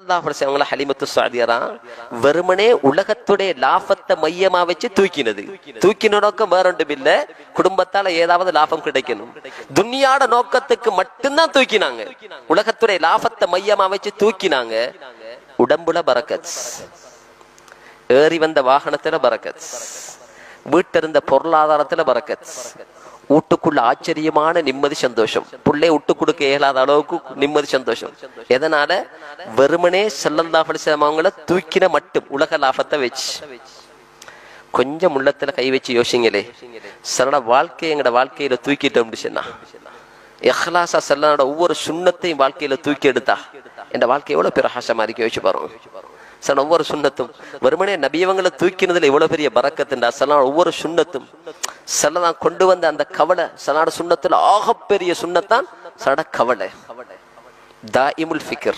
அவங்கள ஹலிமத்து சாதியரா வெறுமனே உலகத்துடைய லாபத்தை மையமா வச்சு தூக்கினது. தூக்கின நோக்கம் வேற ஒன்றும் இல்ல குடும்பத்தால ஏதாவது லாபம் கிடைக்கணும். துன்யாட நோக்கத்துக்கு மட்டும்தான் தூக்கினாங்க. உலகத்துடைய லாபத்தை மையமா வச்சு தூக்கினாங்க. உடம்புல பரக்கத் ஏறி வந்த வாகனத்துல பரக்கத் வீட்டிருந்த பொருளாதாரத்துல பரக்கத் வீட்டுக்குள்ள ஆச்சரியமான நிம்மதி சந்தோஷம். புள்ளை விட்டு கொடுக்க இயலாத அளவுக்கு நிம்மதி சந்தோஷம். எதனால? வெறுமனே செல்லந்தா அவங்கள தூக்கின மட்டும் உலக லாபத்தை வச்சு. கொஞ்சம் உள்ளத்துல கை வச்சு யோசிங்களே. சிலட வாழ்க்கை எங்கட வாழ்க்கையில தூக்கிட்டோம் சொன்னா. எஹ்லாசா செல்லனோட ஒவ்வொரு சுண்ணத்தையும் வாழ்க்கையில தூக்கி எடுத்தா. என் வாழ்க்கை எவ்வளவு பிரகாசமா இருக்கு யோசிச்சு பாருங்க. சார் ஒவ்வொரு சுண்ணத்தும். வெறுமனே நபியவங்களை தூக்கினதுல இவ்வளவு பெரிய பறக்கத்துண்டா? சார் ஒவ்வொரு சுண்ணத்தும். சிலதான் கொண்டு வந்த அந்த கவலை சிலாட சுண்ணத்துல ஆகப்பெரிய சுண்ணத்தான் சட கவலை தாயிமுல் ஃபிகர்.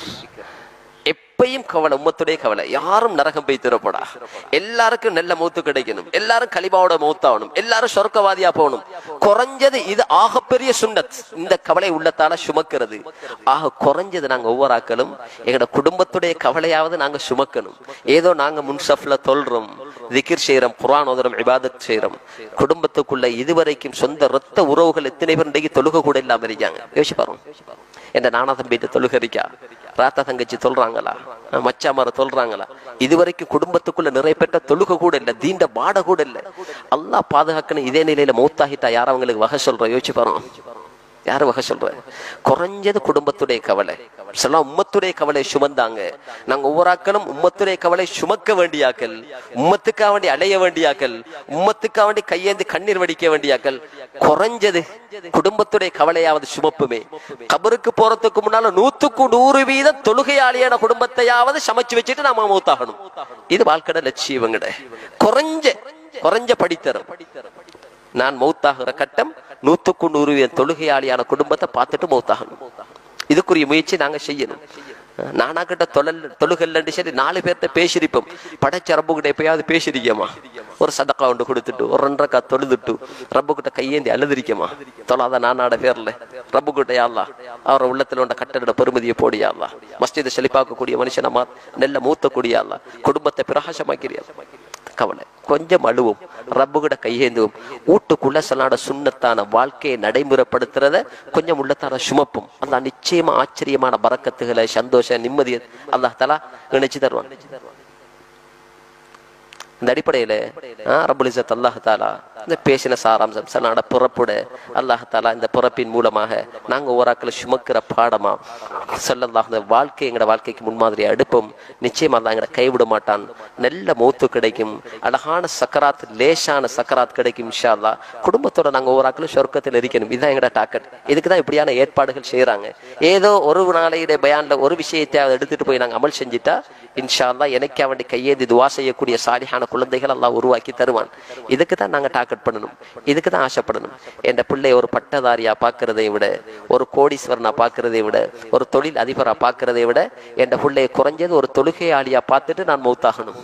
எப்பயும் கவலை உம்மத்துடைய கவலை யாரும் நரகம் போய் திறப்படா. எல்லாருக்கும் நல்ல மௌத்து கிடைக்கணும். எல்லாரும் கலிபாவோட மௌத்தாகணும். எல்லாரும் சொர்க்கவாதியா போகணும். குறைஞ்சது இது ஆகப்பெரிய சுண்ணத். இந்த கவலை உள்ளத்தால சுமக்கிறது. ஆக குறைஞ்சது நாங்க ஒவ்வொரு ஆக்களும் எங்களோட குடும்பத்துடைய கவலையாவது நாங்க சுமக்கணும். ஏதோ நாங்க முன்சப்ல தொல்றோம். திகிர் செய்யறோம் குரான் ஓதுறோம் இபாதத் செய்யறோம் குடும்பத்துக்குள்ள இதுவரைக்கும் சொந்த ரத்த உறவுகள் எத்தனை பேர் இன்றைக்கு தொழுக கூட இல்லாம இருக்காங்க? யோசிச்சு பாருங்க. என்ற நானா தம்பிட்டு தொழுகரிக்கா ராத்தா தங்கச்சி சொல்றாங்களா மச்சாமார சொல்றாங்களா இதுவரைக்கும் குடும்பத்துக்குள்ள நிறைய பெற்ற தொழுக கூட இல்லை தீண்ட பாட கூட இல்ல. அல்லா பாதுகாக்கணும் இதே நிலையில மௌத்தாகிட்டா யார் அவங்களுக்கு வகை சொல்ற? யோசிச்சு பாருங்க. யாரு வகை சொல்ற? குறைஞ்சது குடும்பத்துடைய கவலை. சொல்லலாம் உம்மத்துடைய கவலை சுமந்தாங்க. நாங்க ஒவ்வொரு ஆக்களும் உம்மத்துடைய கவலை சுமக்க வேண்டியாக்கள் உம்மத்துக்காக வேண்டி அடைய வேண்டியாக்கள் உம்மத்துக்கா வேண்டி கையேந்து கண்ணீர் வடிக்க வேண்டியாக்கள் குறைஞ்சது குடும்பத்துடைய கவலையாவது சுமப்புமே. கபருக்கு போறதுக்கு முன்னால நூத்துக்கு நூறு வீதம் தொழுகையாளியான குடும்பத்தையாவது சமைச்சு வச்சுட்டு நாம மூத்தாகணும். இது வாழ்க்கை லட்சியவங்கட குறைஞ்ச குறைஞ்ச படித்தரம். நான் மௌத்தாகிற கட்டம் நூத்துக்கு நூறு தொழுகையாளியான குடும்பத்தை பார்த்துட்டு மௌத்தாகணும். இதுக்குரிய முயற்சி நாங்க செய்யணும். நானா கிட்ட தொழல் தொழுகல்லன்னு சரி நாலு பேர்த்த பேசியிருப்போம். படைச்ச ரப்பு கிட்ட எப்பயாவது பேசிருக்கேமா ஒரு சதக்கா ஒன்று கொடுத்துட்டு ஒரு ரெண்டரைக்கா தொழுதுட்டு ரப்பு கிட்ட கையேந்தி அழுதிருக்கேமா தொழாத நானாட பேர்ல. ரப்பு கிட்ட யாழ்லா அவரை உள்ளத்துல உண்ட கட்டட பெருமதியை போடியாள்லா மஸ்ஜிதை செழிப்பாக்கக்கூடிய மனுஷனமா நெல்ல மூத்தக்கூடியாள்லா குடும்பத்தை பிரகாசமாக்கிறியா கவலை. கொஞ்சம் அழுவும். ரப்புகிட கையேந்துவோம் வீட்டுக்குள்ள சலாட சுண்ணத்தான வாழ்க்கையை நடைமுறைப்படுத்துறத கொஞ்சம் உள்ளத்தான சுமப்பும். அந்த நிச்சயமா ஆச்சரியமான பறக்கத்துகளை சந்தோஷம் நிம்மதியை அல்லாஹ் தலா நினைச்சு தருவான். இந்த அடிப்படையில ரபுல் இசத் அல்லாஹ் தாலா இந்த பேசின சாராம்சம். சனாட பிறப்புட அல்லாஹ் தாலா இந்த பிறப்பின் மூலமாக நாங்கள் ஓராக்களை சுமக்கிற பாடமா சொல்லலாம் இந்த வாழ்க்கை எங்களோட வாழ்க்கைக்கு முன்மாதிரியை அடுப்போம் நிச்சயமா தான் எங்களை கைவிட மாட்டான். நல்ல மூத்து கிடைக்கும். அழகான சக்கராத் லேசான சக்கராத் கிடைக்கும் இன்ஷா அல்லாஹ் குடும்பத்தோட நாங்கள் ஓராக்களும் சொர்க்கத்தில் இருக்கணும் இதுதான் எங்களோட டாக்கெட் இதுக்கு தான் இப்படியான ஏற்பாடுகள் செய்கிறாங்க ஏதோ ஒரு நாளையுடைய பயானில் ஒரு விஷயத்தை அதை எடுத்துட்டு போய் நாங்கள் அமல் செஞ்சுட்டா இன்ஷா அல்லாஹ் எனக்கே அவன் கையேந்தி துவா செய்யக்கூடிய சாலிஹான குழந்தைகள் எல்லாம் உருவாக்கி தருவான். இதுக்கு தான் நாங்கள் டாக்கெட் பண்ணணும். இதுக்கு தான் ஆசைப்படணும். என் பிள்ளை ஒரு பட்டதாரியா பார்க்கறதை விட ஒரு கோடீஸ்வரனா பார்க்கறதை விட ஒரு தொழில் அதிபரா பார்க்கறதை விட என் பிள்ளையை குறைஞ்சது ஒரு தொழுகையாளியா பார்த்துட்டு நான் மௌத்தாகணும்.